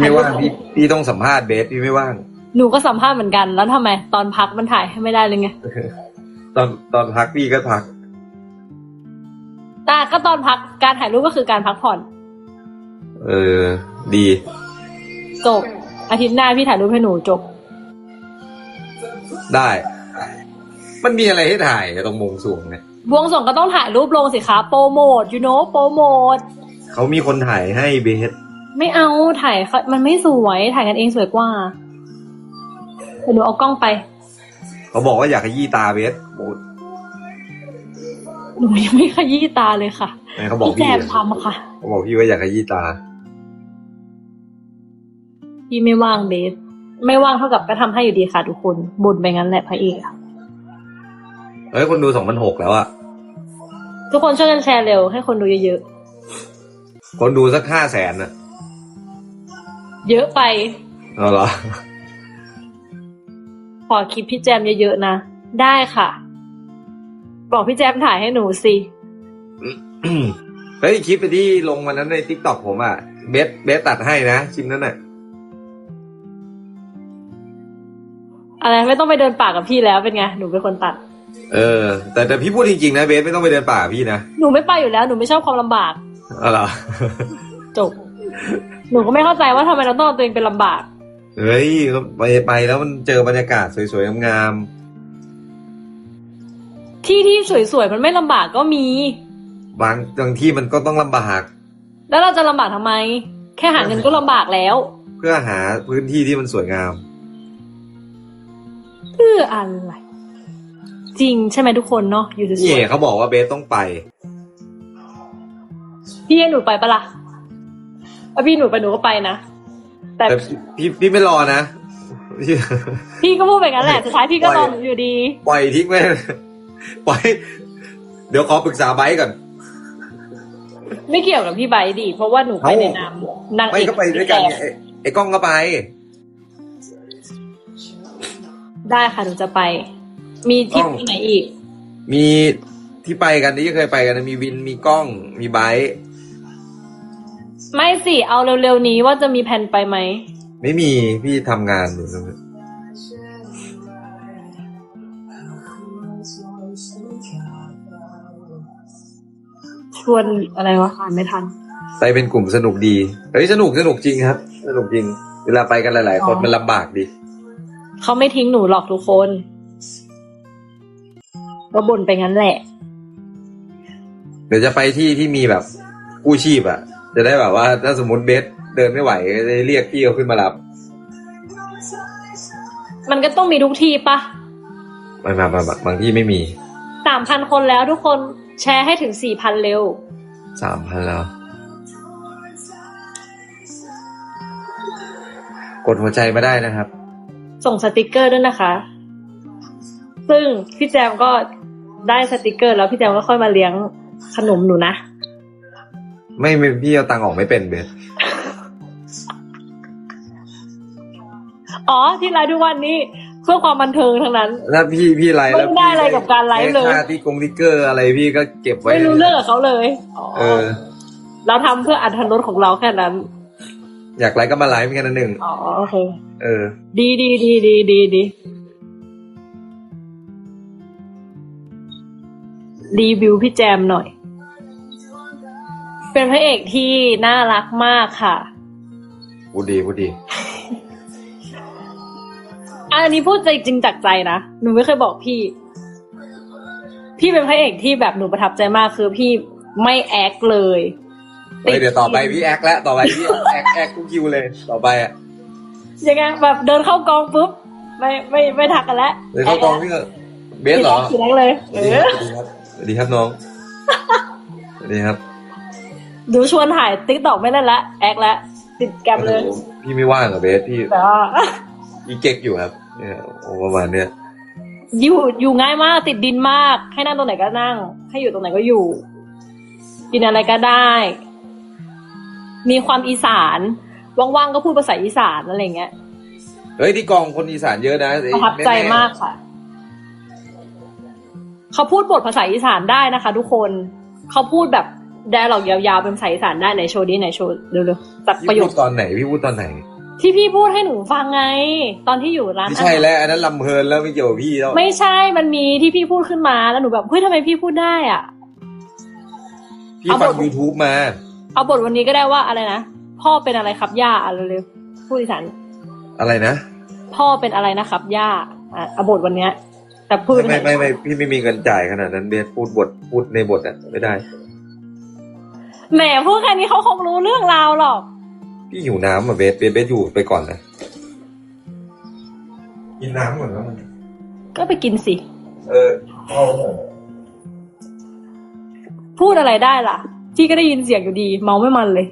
ไม่ว่างพี่พี่ต้องสัมภาษณ์เบสพี่ไม่ว่าง หนูก็สัมภาษณ์เหมือนกัน แล้วทำไม ตอนพักมันถ่ายให้ไม่ได้เลยไง ตอนตอนพักพี่ก็พักแต่ก็ตอนพักการถ่ายรูปก็คือการพักผ่อน เออ ดีจบอาทิตย์หน้าพี่ถ่ายรูปให้หนูจบ ได้ มันมีอะไรให้ถ่ายตรงมงสูงเนี่ยบวงสรวงก็ต้องถ่ายรูปลงสิคะโปรโมท you know โปรโมทเขามีคนถ่ายให้เบส ไม่เอาถ่ายเขามันไม่สวยถ่ายกันเองสวยกว่าเดี๋ยวหนูเอากล้องไป เขาบอกว่าอยากขยี้ตาเบสโอ้หนูยังไม่ขยี้ตาเลยค่ะไหนเขาบอกพี่แจพี่มทำอะค่ะเขาบอกพี่ว่าอยากขยี้ตาพี่ไม่ว่างเบส ไม่ว่างเท่ากับก็ทำให้อยู่ดีค่ะทุกคนบ่นไปงั้นแหละพระเอกอะเฮ้ยคนดูสองพันหกแล้วอะทุกคนช่วยกันแชร์เร็วให้คนดูเยอะคนดูสักห้าแสนอะๆ เยอะไปเอาเหรอ ขอคลิปพี่แจมเยอะๆนะ ได้ค่ะ บอกพี่แจมถ่ายให้หนูสิเฮ้ยคลิปไปที่ลงวันนั้นในทิกตอกผมอะเบสเบสตัดให้นะคลิปนั้นอะอะไรไม่ต้องไปเดินป่ากับพี่แล้วเป็นไง หนูเป็นคนตัด เออ แต่แต่พี่พูดจริงๆนะเบสไม่ต้องไปเดินป่าพี่นะ หนูไม่ไปอยู่แล้ว หนูไม่ชอบความลำบากเอาเหรอ จบ หนูก็ไม่เข้าใจว่าทำไมเราต้องเอาตัวเองเป็นลำบาก เฮ้ยไปไปแล้วมันเจอบรรยากาศสวยๆงามที่ที่สวยๆมันไม่ลำบากก็มี ๆบางบางที่มันก็ต้องลำบาก แล้วเราจะลำบากทำไม แค่หาเงินก็ลำบากแล้วเพื่อหาพื้นที่ที่มันสวยงาม เพื่ออะไร จริงใช่ไหมทุกคนเนาะอยู่สนี่วยเขาบอกว่าเบสต้องไป ๆพี่ให้หนูไปปะล่ะ ถ้าพี่หนูไปหนูก็ไปนะ แต่แต่พี่พี่ไม่รอนะพี่พี่ก็พูดไปงั้นแหละสุดท้ายพี่ก็รอหนูอยู่ดี ปล่อยทิ้งไว้ปล่อย เดี๋ยวขอปรึกษาไบร์ทก่อน ไม่เกี่ยวกับพี่ไบร์ทดิเพราะว่าหนูไปเอ้าในนามนางเอไม่กก็ไปด้วยกันไงไอ้ไอ้กล้องก็ไป ได้ค่ะหนูจะไป มีทริปอ้าวที่ไหนอีก มีที่ไปกันที่เคยไปกันนะมีวินมีกล้องมีไบร์ท ไม่สิ เอาเร็วๆนี้ว่าจะมีแผนไปไหม ไม่มีพี่ทำงานอยู่ชวนอะไรวะอ่านไม่ทัน ไปเป็นกลุ่มสนุกดีเฮ้ยสนุกสนุกจริงครับ สนุกจริง เวลาไปกันหลาย ๆ คนอ๋อมันลำบากดี เขาไม่ทิ้งหนูหรอกทุกคน ก็บ่นไปงั้นแหละ เดี๋ยวจะไปที่ที่มีแบบกู้ชีพอะ จะได้แบบว่า ถ้าสมมติเบสเดินไม่ไหวก็จะเรียกพี่เขาขึ้นมารับ มันก็ต้องมีทุกที่ปะไม่มามาบางที่ไม่มีสามพันคนแล้วทุกคนแชร์ให้ถึงสี่พันเร็วสามพันแล้ว กดหัวใจมาได้นะครับ ส่งสติกเกอร์ด้วยนะคะ ซึ่งพี่แจมก็ได้สติกเกอร์ แล้วพี่แจมก็ค่อยมาเลี้ยงขนมหนูนะ ไม่ไม่พี่เอาตังค์ออกไม่เป็นเบสอ๋อที่ไลฟ์ทุกวันนี้เพื่อความบันเทิงทั้งนั้น แล้วพี่พี่ไลฟ์แล้วไม่ได้อะไรกับการไลฟ์เลยค่าที่กงทิกเกอร์อะไรพี่ก็เก็บไว้ไม่รู้เรื่องกับเขาเลยอ๋อเออ เราทำเพื่ออัธรสของเราแค่นั้น อยากไลฟ์ก็มาไลฟ์แค่นั้นหนึ่งอ๋อโอเคเออ ดีดีดีดีดีดีรีวิวพี่แจมหน่อย เป็นพระเอกที่น่ารักมากค่ะ พูดดีพูดดี อันนี้พูดใจจริงจากใจนะ หนูไม่เคยบอกพี่ พี่เป็นพระเอกที่แบบหนูประทับใจมากคือพี่ไม่แอคเลยเฮ้ยเดี๋ยวต่อไปพี่แอคแล้วต่อไปพี่แอคแอคทุกคิวเลยต่อไปอะยังไงแบบเดินเข้ากองปุ๊บไม่ไม่ไม่ทักกันแล้วเดี๋ยวเข้ากองพี่ก็เบสเหรอสีแดงเลยสเอวัสดีคอรับสวัสดีครับสวัสดีครับน้องสวัสดีครับ ดูชวนถ่ายติ๊กตอกไม่เล่นละแอคละติดแกรมเลยโอ้โหพี่ไม่ว่างเหรอเบสพี่แต่ว่าพี่เก๊กอยู่ครับเนี่ยโอ้ประมาณเนี้ยอยู่อยู่ง่ายมากติดดินมาก ให้นั่งตรงไหนก็นั่ง ให้อยู่ตรงไหนก็อยู่ กินอะไรก็ได้ มีความอีสานว่างๆก็พูดภาษาอีสานอะไรเงี้ยเฮ้ยที่กองคนอีสานเยอะนะประทับใจมากค่ะ เขาพูดบทภาษาอีสานได้นะคะ ทุกคน เขาพูดแบบ ได้หรอกยาวๆเป็นภาษาอีสานได้ไหนโชว์ดิไหนโชว์เร็วๆจัดพี่ประโยพูคดตอนไหนพี่พูดตอนไหน ที่พี่พูดให้หนูฟังไง ตอนที่อยู่ร้านไม่อาใช่หารแล้วอันนั้นลำเพลินแล้วไม่เกี่ยวกับพี่แล้วไม่ใช่มันมีที่พี่พูดขึ้นมาแล้วหนูแบบเฮ้ยทำไมพี่พูดได้อะพี่เอาฟังบท YouTube มา เอาบทวันนี้ก็ได้ว่าอะไรนะพ่อเป็นอะไรครับย่าอะเร็วๆพูดอีสานอะไรนะพ่อเป็นอะไรนะครับย่าอะเอาบทวันเนี้ยแต่พูดไม่ไม่ไม่ไม่พี่ไม่มีเงินจ่ายขนาดนั้นเบสพูดบทพูดในบทอะไม่ได้ แหมพูดแค่นี้เขาคงรู้เรื่องราวหรอก พี่หิวน้ำอะเบสเบสเบสอยู่ไปก่อนนะกินน้ำก่อนแล้วมัน ก็ไปกินสิ เออเอาพูดอะไรได้ล่ะพี่ก็ได้ยินเสียงอยู่ดี เมาไม่มันเลย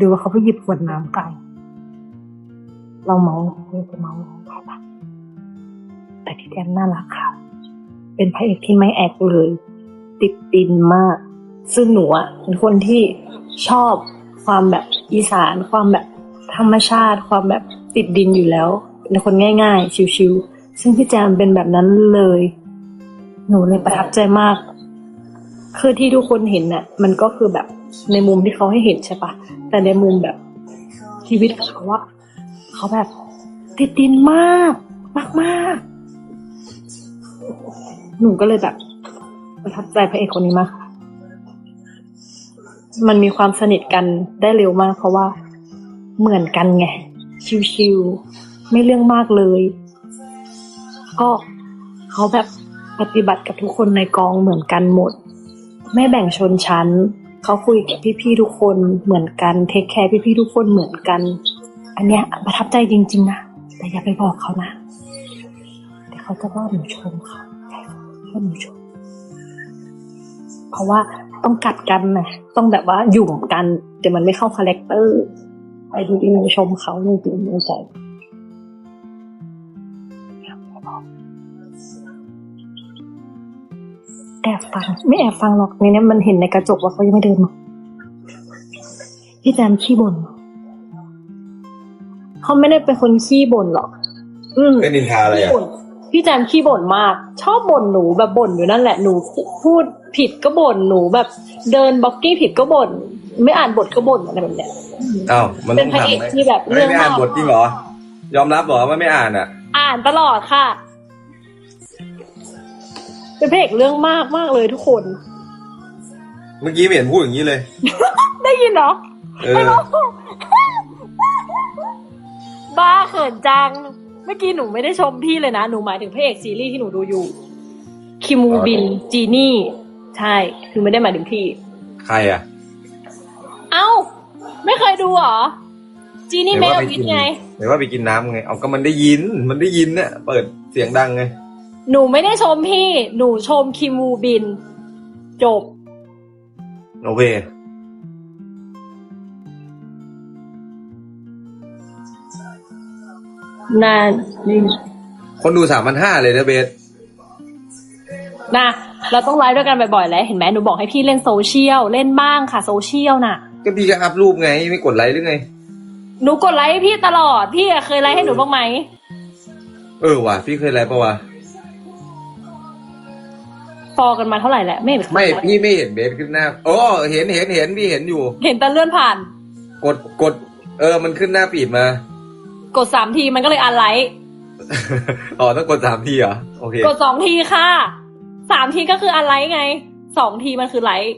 ดูว่าเขาไปหยิบขวดน้ำไก่เราเมาเราจะเมาเขาปะแต่พี่แดมน่ารักค่ะ เป็นพระเอกที่ไม่แอคเลย ติดดินมาก ซึ่งหนูอะเป็นคนที่ชอบความแบบอีสาน ความแบบธรรมชาติ ความแบบติดดินอยู่แล้วเป็นคนง่าย ๆ ชิวๆซึ่งพี่แจมเป็นแบบนั้นเลย หนูเลยประทับใจมากคือที่ทุกคนเห็นน่ะ มันก็คือแบบในมุมที่เขาให้เห็นใช่ปะแต่ในมุมแบบชีวิตเขาอะเขาแบบติดดินมาก มากมากๆหนูก็เลยแบบ ประทับใจพระเอกคนนี้มาก มันมีความสนิทกันได้เร็วมาก เพราะว่าเหมือนกันไง ชิวๆไม่เรื่องมากเลย ก็เขาแบบปฏิบัติกับทุกคนในกองเหมือนกันหมด ไม่แบ่งชนชั้น เขาคุยกับพี่ๆทุกคนเหมือนกัน เทคแคร์พี่ๆทุกคนเหมือนกัน อันเนี้ยประทับใจจริง ๆ นะ แต่อย่าไปบอกเขานะเดี๋ยวเขาจะว่าหนูชมเขาว่าหนูชม เพราะว่าต้องกัดกันนะต้องแบบว่าหยุ่มกันแต่มันไม่เข้าคาแรคเตอร์ไปดูดีหนูชมเขาจริงๆหนูใส่แอบฟัง ไม่แอบฟังหรอกในนี้มันเห็นในกระจกว่าเขายังไม่เดินมาพี่แจมขี้บ่นเขาไม่ได้เป็นคนขี้บ่นหรอก อืมเป็นนินทาอะไรขี้อะบ่น พี่แจมขี้บ่นมาก ชอบบ่นหนูแบบบ่นอยู่นั่นแหละหนูพูดผิดก็บ่นหนูแบบ เดินบล็อกกิ้งผิดก็บ่นไม่อ่านบทก็บ่นอะไรแบบเนี้ยอ้าวมันต้องเป็นพระเอกทำไหมที่แบบเฮ้ยเรื่องไม่อ่านมากบทจริงเหรอ ยอมรับเหรอว่าไม่อ่านอะ อ่านตลอดค่ะ เป็นพระเอกเรื่องมากมากเลยทุกคน เมื่อกี้ไม่เห็นพูดอย่างนี้เลย ได้ยินเหรอเออบ้าเขินจัง เมื่อกี้หนูไม่ได้ชมพี่เลยนะ หนูหมายถึงพระเอกซีรีส์ที่หนูดูอยู่ คิมูบินจีนี่ ใช่ คือไม่ได้หมายถึงพี่ ใครอะ เอ้า ไม่เคยดูเหรอ จีนี่เมลวิทไงไหนว่าไปกินน้ำไง เอาก็มันได้ยิน มันได้ยินเนี่ยเปิดเสียงดังไง หนูไม่ได้ชมพี่ หนูชมคิมูบิน จบ โอเค นานนี่คนดูสามพันห้าเลยนะเบสนะเราต้องไลฟ์ด้วยกันบ่อยๆแล้วเห็นไหมหนูบอกให้พี่เล่นโซเชียลเล่นบ้างค่ะโซเชียลน่ะ ก็พี่ก็อัพรูปไงไม่กดไลค์หรือไง หนูกดไลค์ให้พี่ตลอด พี่อะเคยไลค์ให้หนูบ้างไหม เออว่ะพี่เคยไลค์ปะวะฟอลกันมาเท่าไหร่แหละไม่เห็นเคยไม่ไลค์พี่ไม่เห็นเบสขึ้นหน้าอ๋อเห็นเห็นเห็นพี่เห็นอยู่ เห็นแต่เลื่อนผ่าน กดกด เออมันขึ้นหน้าปีดมา กดสามทีมันก็เลยอันไลค์อ๋อต้องกดสามทีเหรอโอเคกดสองทีค่ะสามทีก็คืออันไลค์ไงสองทีมันคือไลค์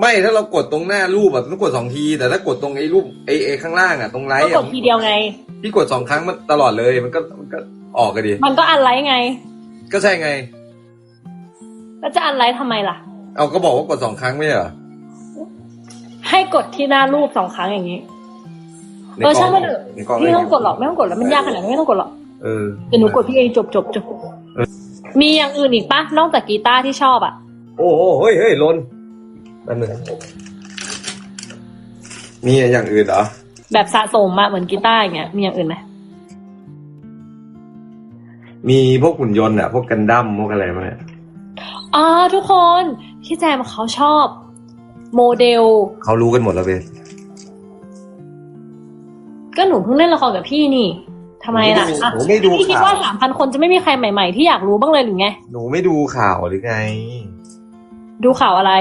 ไม่ถ้าเรากดตรงหน้ารูปแบบต้องกดสองที แต่ถ้ากดตรงไอ้รูปไอ้ไอ้ข้างล่างอะตรงไลก็ค์กอะดทีเดียวไง พี่กดสองครั้งมันตลอดเลยมันก็มันก็ออกกันดิมันก็อันไลค์ไง ก็ใช่ไง แล้วจะอันไลค์ทำไมล่ะ เอาก็บอกว่ากดสองครั้งไม่ใช่เหรอให้กดที่หน้ารูปสองครั้งอย่างนี้ใน เออกล้ช่างมันเถอะในกล้องไม่ต้องกดหรอกไม่ต้องกดแล้วมันยากขนาดนั้นไม่ต้องกดหรอกเออเดี๋ยวหนูกดพี่เองจบจบจบมีอย่างอื่นอีกปะนอกจากกีตาร์ที่ชอบอะโอ้โหเฮ้ยเฮ้ยลนแป๊บนึงมีอย่างอื่นเหรอแบบสะสมอะเหมือนกีตาร์อย่างเงี้ยมีอย่างอื่นไหมมีพวกหุ่นยนต์อะพวกกันดั้มพวกอะไรมาเนี่ยอ๋อทุกคนพี่แจมเขาชอบ โมเดล เขารู้กันหมดแล้วเบส ก็หนูเพิ่งเล่นละครกับพี่นี่ทำไมล่ะอะหนูไม่ดูพี่คิดข่าวว่าสามพันคนจะไม่มีใครใหม่ ๆ ที่อยากรู้บ้างเลยหรือไง หนูไม่ดูข่าวหรือไง ดูข่าวอะไร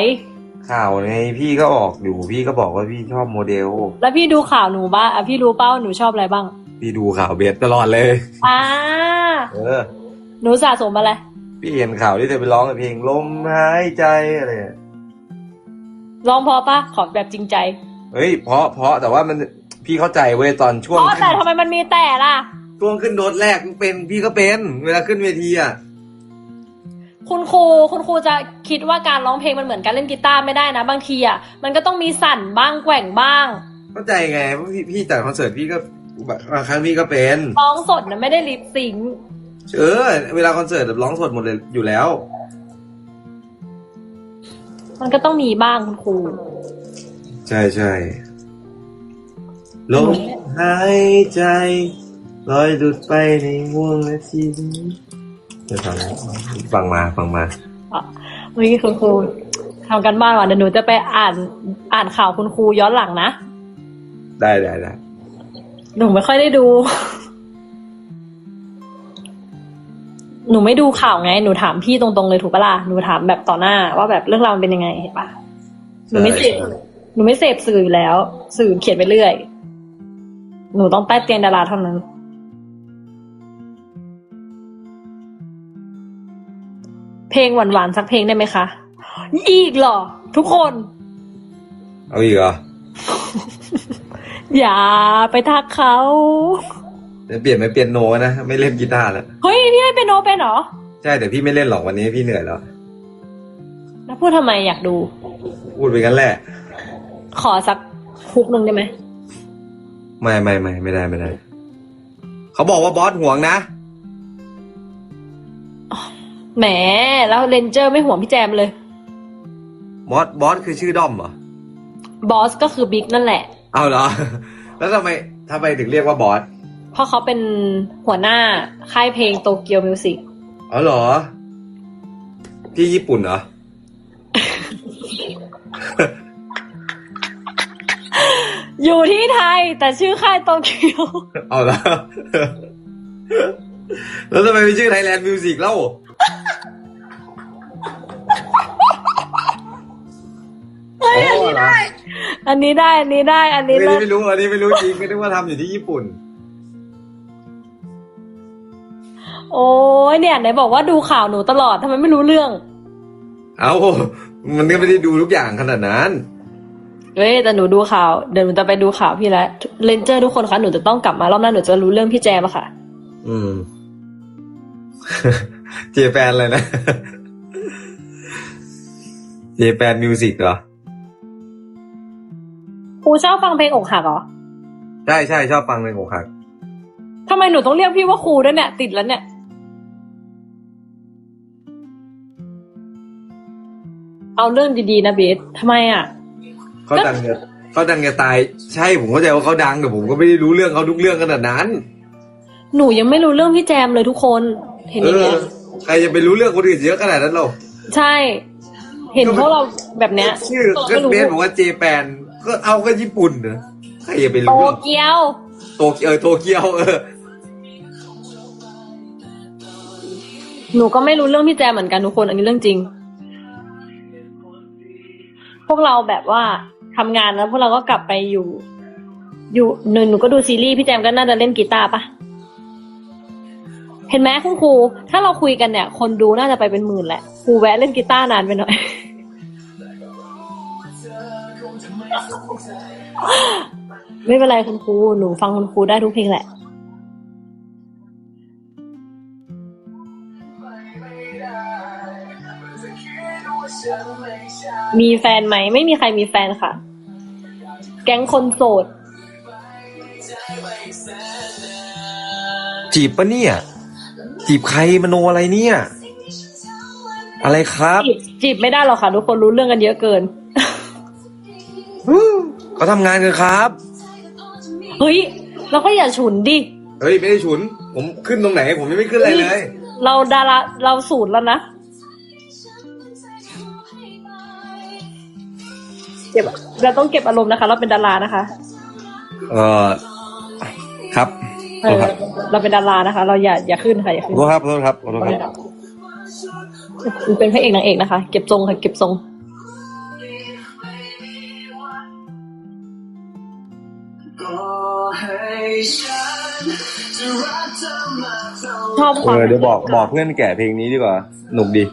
ข่าวไงพี่ก็ออกอยู่พี่ก็บอกว่าพี่ชอบโมเดล แล้วพี่ดูข่าวหนูบ้างอะพี่รู้เป้าหนูชอบอะไรบ้างพี่ดูข่าวเบสตลอดเลย อ่าเออ หนูสะสมอะไร พี่เห็นข่าวที่เธอไปร้องเพลงลมหายใจอะไรอะลองพอปะขอแบบจริงใจ เฮ้ยเพราะเพราะแต่ว่ามัน พี่เข้าใจเว้ยตอนช่วงอ๋อแต่ทำไมมันมีแต่ล่ะ ช่วงขึ้นโดดแรกเป็นพี่ก็เป็น เวลาขึ้นเวทีอะคุณครูคุณครูจะคิดว่าการร้องเพลงมันเหมือนการเล่นกีตาร์ไม่ได้นะ บางทีอะมันก็ต้องมีสั่นบ้างแกว่งบ้าง เข้าใจไงเพราะพี่พี่จัดคอนเสิร์ตพี่ก็บางครั้งพี่ก็เป็นร้องสดนะไม่ได้ลิปซิงค์เออเวลาคอนเสิร์ตแบบร้องสดหมดเลยอยู่แล้ว มันก็ต้องมีบ้างคุณครู ใช่ใช่ ลมหายใจลอยดุดไปในห่วงนาทีนี้เดี๋ยวฟังนะฟังมาฟังมาอะเมื่อกี้คุณครูทำกันบ้านว่ะเดี๋ยวหนูจะไปอ่านอ่านข่าวคุณครูย้อนหลังนะได้ได้ได้หนูไม่ค่อยได้ดู หนูไม่ดูข่าวไง หนูถามพี่ตรงๆเลยถูกปะล่ะหนูถามแบบต่อหน้า ว่าแบบเรื่องราวมันเป็นยังไงเห็นปะหนูไม่เสพหนูไม่เสพสื่ออยู่แล้ว สื่อเขียนไปเรื่อย หนูต้องใต้เตียงดาราเท่านั้นเพลงหวานๆสักเพลงได้ไหมคะ อีกเหรอ ทุกคน เอาอีกเหรอ อย่าไปทักเขาเดี๋ยวเปลี่ยนไปเปลี่ยนโนนะ ไม่เล่นกีตาร์แล้ว เฮ้ย พี่เล่นเปียโนเป็นเหรอ ใช่แต่พี่ไม่เล่นหรอกวันนี้พี่เหนื่อยแล้ว แล้วพูดทำไมอยากดู พูดไปกันแหละ ขอสักฮุกหนึ่งได้ไหม ไม่ไม่ไม่ไม่ได้ไม่ได้ เขาบอกว่าบอสห่วงนะ แหม แล้วเรนเจอร์ไม่ห่วงพี่แจมเลย บอสบอสคือชื่อด้อมเหรอ บอสก็คือบิ๊กนั่นแหละ เอาเหรอ แล้วทำไมทำไมถึงเรียกว่าบอส เพราะเขาเป็นหัวหน้าค่ายเพลงโตเกียวมิวสิกอ๋อเหรอ ที่ญี่ปุ่นเหรอ อยู่ที่ไทย แต่ชื่อค่ายโตเกียว เอาเหรอแล้วทำไมไม่ชื่อไทยแลนด์มิวสิกเล่าเฮ้ยอันนี้ได้ อันนี้ได้ อันนี้ได้ อันอันนี้นี้เลยไม่รู้ อันนี้ไม่รู้จริงไม่ได้ว่าทำอยู่ที่ญี่ปุ่น โอ้ยเนี่ยไหนบอกว่าดูข่าวหนูตลอดทำไมไม่รู้เรื่อง เอามันก็ไม่ได้ดูทุกอย่างขนาดนั้น เฮ้ยแต่หนูดูข่าวเดี๋ยวหนูจะไปดูข่าวพี่แล้วเรนเจอร์ทุกคนคะหนูจะต้องกลับมารอบหน้าหนูจะรู้เรื่องพี่แจมอะค่ะ อืม เจแปนเลยนะ เจแปนมิวสิกเหรอครูชอบฟังเพลงอกหักเหรอใช่ใช่ชอบฟังเพลงอกหักทำไมหนูต้องเรียกพี่ว่าครูด้วยเนี่ย ติดแล้วเนี่ย เอาเรื่องดีๆนะเบสทำไมอะ เขาดังจะเขาดังจะตาย ใช่ผมเข้าใจว่าเขาดังแต่ผมก็ไม่ได้รู้เรื่องเขาทุกเรื่องขนาดนั้น หนูยังไม่รู้เรื่องพี่แจมเลยทุกคน เห็นเออย่างอเงี้ยใครจะไปรู้เรื่องคนอื่นเยอะขนาดนั้นหรอใช่ เห็นพวกเราแบบเนี้ยชื่อเราก็ก็รู้เบสบอกว่าเจแปนก็เอาก็ญี่ปุ่นเนอะใครจะไปโตรู้เกียว โตเกียวเออโตเกียวเออหนูก็ไม่รู้เรื่องพี่แจมเหมือนกันทุกคน อันนี้เรื่องจริง พวกเราแบบว่า ทำงานแล้วพวกเราก็กลับไปอยู่ อยู่หนูหนูก็ดูซีรีส์พี่แจมก็น่าจะเล่นกีตาร์ปะเห็นไหมคุณครู ถ้าเราคุยกันเนี่ย คนดูน่าจะไปเป็นหมื่นแหละครูแวะเล่นกีตาร์นานไปหน่อย ไม่เป็นไรคุณครูหนูฟังคุณครูได้ทุกเพลงแหละมีแฟนไหม ไม่มีใครมีแฟนค่ะ แก๊งคนโสด จีบปะเนี่ย จีบใครมโนอะไรเนี่ย อะไรครับ จีบจีบไม่ได้หรอกค่ะ ทุกคนรู้เรื่องกันเยอะเกิน เขาทำงานกันครับ เฮ้ย เราก็อย่าฉุนดิ เฮ้ย ไม่ได้ฉุน ผมขึ้นตรงไหน ผมยังไม่ขึ้นอะไรเลย เราดาราเราสูตรแล้วนะ็บเราต้องเก็บอารมณ์นะคะ เราเป็นดารานะคะ เออครับเราเป็นดารานะคะ เราอย่าอย่าขึ้นค่ะอย่าขึ้นขอโทษครับขอโทษครับขอโทษครับเป็นพระเอกนางเอกนะคะ เก็บทรงค่ะ เก็บทรงชอบความเออเดี๋ยวบอกบอกเพื่อนแก่เพลงนี้ดีกว่าหนุกดี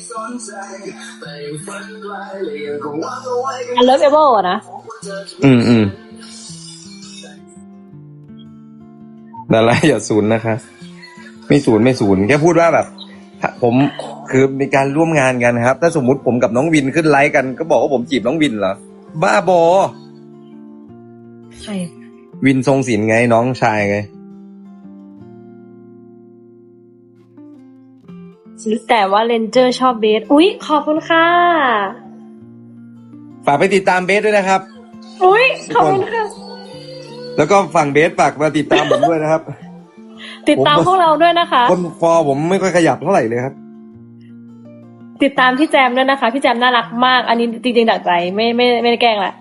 คงจะไม่สนใจไปฝันไกลและยังคงหวังเอาไว้กับอันเลิฟเอเบิลอะนะเธอจะอืมอืมดาราอย่าศูนย์นะคะ ไม่ศูนย์ไม่ศูนย์แค่พูดว่าแบบถ้าผมคือมีการร่วมงานกันนะครับ ถ้าสมมุติผมกับน้องวินขึ้นไลฟ์กันก็บอกว่าผมจีบน้องวินเหรอ บ้าบอ ใช่ วินทรงศิลป์ไงน้องชายไง แต่ว่าเลนเจอร์ชอบเบส อุ๊ย ขอบคุณค่ะ ฝากไปติดตามเบสด้วยนะครับ อุ๊ย ขอบคุณค่ะ แล้วก็ฝั่งเบสฝากมาติดตามผมด้วยนะครับ ติดตามพวกเราด้วยนะคะ คนฟอร์ผมไม่ค่อยขยับเท่าไหร่เลยครับ ติดตามพี่แจมด้วยนะคะ พี่แจมน่ารักมาก อันนี้จริงๆจากใจไม่ไม่ไม่ได้แกล้งแหละ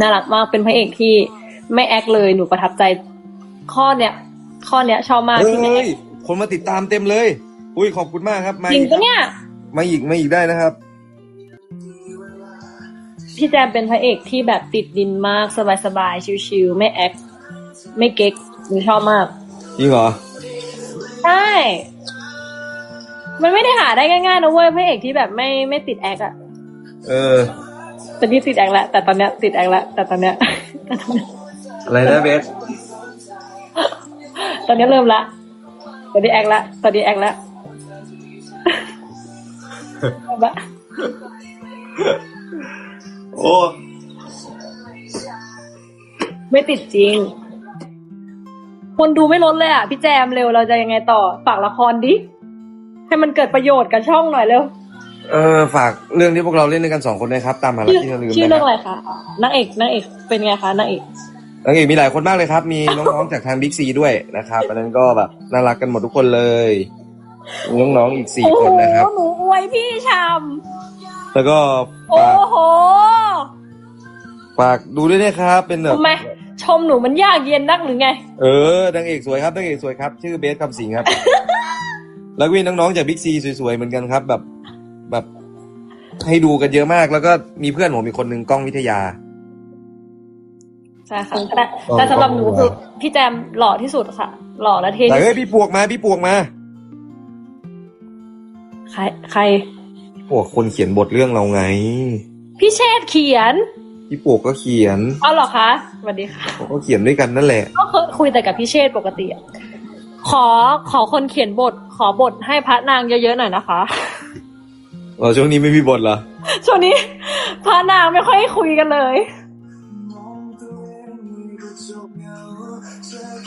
น่ารักมาก เป็นพระเอกที่ไม่แอคเลย หนูประทับใจข้อเนี้ย ข้อเนี้ยชอบมากเฮ้ที่ไม่แอยคคนมาติดตามเต็มเลย อุ้ยขอบคุณมากครับมาจริงอีกปะเนี่ย มาอีกมาอีกได้นะครับ พี่แจมเป็นพระเอกที่แบบติดดินมากสบายๆชิวๆไม่แอคไม่เก๊กหนูชอบมากจริงเหรอใช่มันไม่ได้หาได้ง่ายๆนะเว้ยพระเอกที่แบบไม่ไม่ติดแอคอะเออแต่นี่ติดแอคแล้วแต่ตอนเนี้ยติดแอคแล้วแต่ตอนเนี้ยแต่ตอนเนี้ยอะไรนะเบสตอนเนี้ยเริ่มละตอนนี้แอคละตอนนี้แอคละเอาละ โอ้ ไม่ติดจริง คนดูไม่ลดเลยอะ พี่แจมเร็วเราจะยังไงต่อ ฝากละครดิ ให้มันเกิดประโยชน์กับช่องหน่อยเร็ว เออ ฝากเรื่องที่พวกเราเล่นด้วยกันสองคนนะครับ ตามหาลักชื่อที่เราลืมชื่อนะเรื่องคอะไรรับคะนางเอกนางเอกเป็นไงคะนางเอกนางเอกมีหลายคนมากเลยครับ มีน้องๆจากทางบิ๊กซีด้วยนะครับอันนั้นก็แบบน่ารักกันหมดทุกคนเลยมีน้องๆอีกสี่โอ้คโหนนะครับหนูอ วยพี่ชแล้วก็ำโอ้ฝากโหฝากดูด้วยนะครับ เป็นแบบ ทำไมชมหนูมันยากเย็นนักหรือไง เออนางเอกสวยครับนางเอกสวยครับ ชื่อเบสคำสิงห์ครับ แล้วก็มีน้องๆจากบิ๊กซีสวยๆเหมือนกันครับ แบบแบบให้ดูกันเยอะมาก แล้วก็มีเพื่อนผมอีกคนหนึ่งกล้องวิทยา ใช่ค่ะแต่แต่สำหรับหนูคือพี่แจมหล่อที่สุดค่ะ หล่อและเท่แต่ที่เฮ้สุยดพี่ปวกมาพี่ปวกมา ใครใครปวกคนเขียนบทเรื่องเราไง พี่เชษฐ์เขียน พี่ปวกก็เขียนเอาเหรอคะสวัสดีค่ะเขาก็เขียนด้วยกันนั่นแหละ ก็เคยคุยแต่กับพี่เชษฐ์ปกติอะขอขอคนเขียนบท ขอบทให้พระนางเยอะๆหน่อยนะคะเออช่วงนี้ไม่มีบทเหรอ ช่วงนี้พระนางไม่ค่อยคุยกันเลย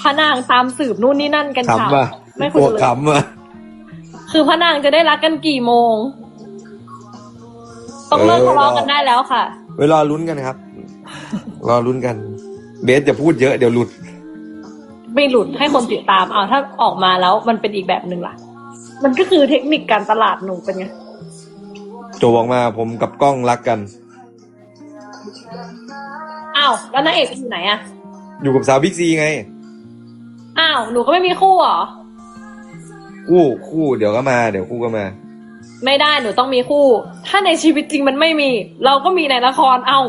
พระนางตามสืบนู่นนี่นั่นกันค่ะ ขำว่ะไม่พี่คุปยวกเลย ขำว่ะ คือพระนางจะได้รักกันกี่โมง ต้องเลิกทะเลาะกันได้แล้วค่ะไว้รอลุ้นกันครับ รอลุ้นกัน เบสจะพูดเยอะเดี๋ยวหลุด ไม่หลุดให้คนติดตามเอาถ้าออกมาแล้วมันเป็นอีกแบบหนึ่งล่ะ มันก็คือเทคนิคการตลาดหนูเป็นไงโจบอกมาผมกับกล้องรักกันอ้าวแล้วนางเอกอยู่ไหนอะอยู่กับสาวบิ๊กซีไงอ้าวหนูก็ไม่มีคู่เหรอ คู่คู่เดี๋ยวก็มา เดี๋ยวคู่ก็มา ไม่ได้หนูต้องมีคู่ ถ้าในชีวิตจริงมันไม่มี เราก็มีในละครเอา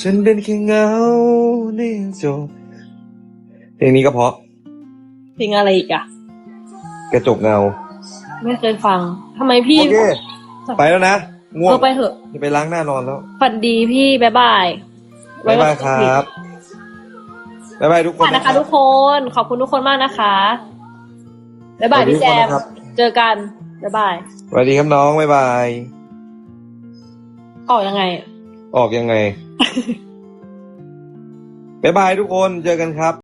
ฉันเป็นแค่เงาในจบเพลงนี้ก็เพราะเพลงอะไรอีกอะกระจกเงา ไม่เคยฟังทำไมพี่โอเค ไปแล้วนะง่วเองอไปเถอะ จะไปล้างหน้านอนแล้ว ฝันดีพี่ บ๊ายบายบ๊ายบายครับ บ๊ายบายทุกคนค่ะนะคะทุกคน ขอบคุณทุกคนมากนะคะบ๊ายบายพี่แจมครับเจอกันบ๊ายบายสวัสดีครับน้องบ๊ายบาย ออกยังไงอะออกยังไงบ๊ายบายทุกคนเจอกันครับ